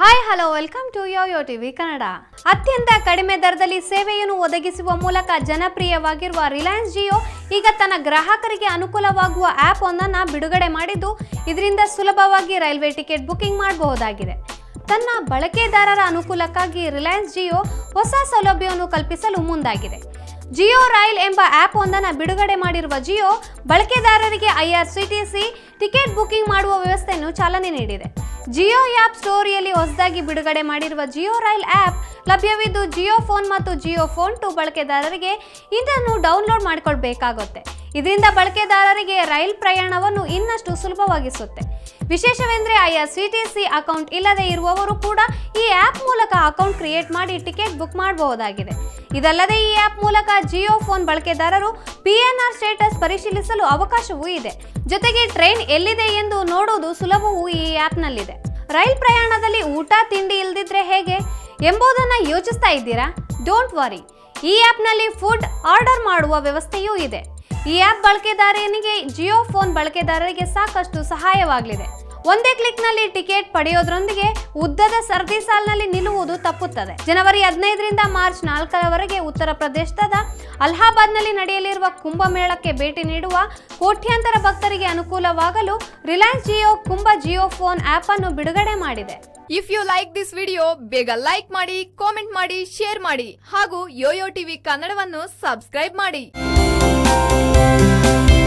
Hi hello welcome to Yo Yo TV Kannada ಅತ್ಯಂತ ಕಡಿಮೆ ದರದಲ್ಲಿ ಸೇವೆಯನ್ನು ಒದಗಿಸುವ ಮೂಲಕ ಜನಪ್ರಿಯವಾಗಿರುವ ರಿಲಯನ್ಸ್ ಜಿಯೋ ಈಗ ತನ್ನ ಗ್ರಾಹಕರಿಗೆ ಅನುಕೂಲವಾಗುವ ಆ್ಯಪ್ ಒಂದನ್ನು ಬಿಡುಗಡೆ ಮಾಡಿದ್ದು, ಇದರಿಂದ ಸುಲಭವಾಗಿ ರೈಲ್ವೆ ಟಿಕೆಟ್ ಬುಕಿಂಗ್ ಮಾಡಬಹುದಾಗಿದೆ. ತನ್ನ ಬಳಕೆದಾರರ ಅನುಕೂಲಕ್ಕಾಗಿ ರಿಲಯನ್ಸ್ ಜಿಯೋ ಹೊಸ ಸೌಲಭ್ಯವನ್ನು ಕಲ್ಪಿಸಲು ಮುಂದಾಗಿದೆ. ಜಿಯೋ ರೈಲ್ ಎಂಬ ಆ್ಯಪ್ ಒಂದನ್ನು ಬಿಡುಗಡೆ ಮಾಡಿರುವ ಜಿಯೋ ಬಳಕೆದಾರರಿಗೆ ಐಆರ್ಸಿಟಿಸಿ ಟಿಕೆಟ್ ಬುಕಿಂಗ್ ಮಾಡುವ ವ್ಯವಸ್ಥೆಯನ್ನು ಚಾಲನೆ ನೀಡಿದೆ. ಜಿಯೋ ಆ್ಯಪ್ ಸ್ಟೋರಿಯಲ್ಲಿ ಹೊಸದಾಗಿ ಬಿಡುಗಡೆ ಮಾಡಿರುವ ಜಿಯೋ ರೈಲ್ ಆ್ಯಪ್ ಲಭ್ಯವಿದ್ದು ಜಿಯೋ ಫೋನ್ ಮತ್ತು ಜಿಯೋ ಫೋನ್ ಟು ಬಳಕೆದಾರರಿಗೆ ಇದನ್ನು ಡೌನ್ಲೋಡ್ ಮಾಡಿಕೊಳ್ಬೇಕಾಗುತ್ತೆ. ಇದರಿಂದ ಬಳಕೆದಾರರಿಗೆ ರೈಲ್ ಪ್ರಯಾಣವನ್ನು ಇನ್ನಷ್ಟು ಸುಲಭವಾಗಿಸುತ್ತೆ. ವಿಶೇಷವೆಂದರೆ ಆಯಾ ಸಿ ಟಿ ಸಿ ಅಕೌಂಟ್ ಇಲ್ಲದೆ ಇರುವವರು ಕೂಡ ಈ ಆ್ಯಪ್ ಮೂಲಕ ಅಕೌಂಟ್ ಕ್ರಿಯೇಟ್ ಮಾಡಿ ಟಿಕೆಟ್ ಬುಕ್ ಮಾಡಬಹುದಾಗಿದೆ. ಇದಲ್ಲದೆ ಈ ಆ್ಯಪ್ ಮೂಲಕ ಜಿಯೋ ಫೋನ್ ಬಳಕೆದಾರರು ಪಿಎನ್ಆರ್ ಸ್ಟೇಟಸ್ ಪರಿಶೀಲಿಸಲು ಅವಕಾಶವೂ ಇದೆ. ಜೊತೆಗೆ ಟ್ರೈನ್ ಎಲ್ಲಿದೆ ಎಂದು ನೋಡುವುದು ಸುಲಭವೂ ಈ ಆ್ಯಪ್ನಲ್ಲಿದೆ ರೈಲ್ ಪ್ರಯಾಣದಲ್ಲಿ ಊಟ, ತಿಂಡಿ ಇಲ್ದಿದ್ರೆ ಹೇಗೆ? ಎಂಬುದನ್ನು ಯೋಚಿಸ್ತಾ ಇದ್ದೀರಾ? ಡೋಂಟ್ ವರಿ ಈ ಆ್ಯಪ್ನಲ್ಲಿ ಫುಡ್ ಆರ್ಡರ್ ಮಾಡುವ ವ್ಯವಸ್ಥೆಯೂ ಇದೆ. ಈ ಆ್ಯಪ್ ಬಳಕೆದಾರನಿಗೆ, ಜಿಯೋ ಫೋನ್ ಬಳಕೆದಾರರಿಗೆ ಸಾಕಷ್ಟು ಸಹಾಯವಾಗಲಿದೆ. ಒಂದೇ ಕ್ಲಿಕ್ನಲ್ಲಿ ಟಿಕೆಟ್ ಪಡೆಯೋದ್ರೊಂದಿಗೆ ಉದ್ದದ ಸರದಿ ಸಾಲಿನಲ್ಲಿ ನಿಲ್ಲುವುದು ತಪ್ಪುತ್ತದೆ. ಜನವರಿ ಹದಿನೈದರಿಂದ ಮಾರ್ಚ್ ನಾಲ್ಕರವರೆಗೆ ಉತ್ತರ ಪ್ರದೇಶದ ಅಲಹಾಬಾದ್ನಲ್ಲಿ ನಡೆಯಲಿರುವ ಕುಂಭಮೇಳಕ್ಕೆ ಭೇಟಿ ನೀಡುವ ಕೋಟ್ಯಾಂತರ ಭಕ್ತರಿಗೆ ಅನುಕೂಲವಾಗಲು Reliance Jio Kumbh Jio phone app ಅನ್ನು ಬಿಡುಗಡೆ ಮಾಡಿದೆ. If you like this video ಬೇಗ ಲೈಕ್ ಮಾಡಿ ಕಾಮೆಂಟ್ ಮಾಡಿ ಶೇರ್ ಮಾಡಿ ಹಾಗೂ ಯೋಯೋ ಟಿವಿ ಕನ್ನಡವನ್ನು ಸಬ್ಸ್ಕ್ರೈಬ್ ಮಾಡಿ. Thank you.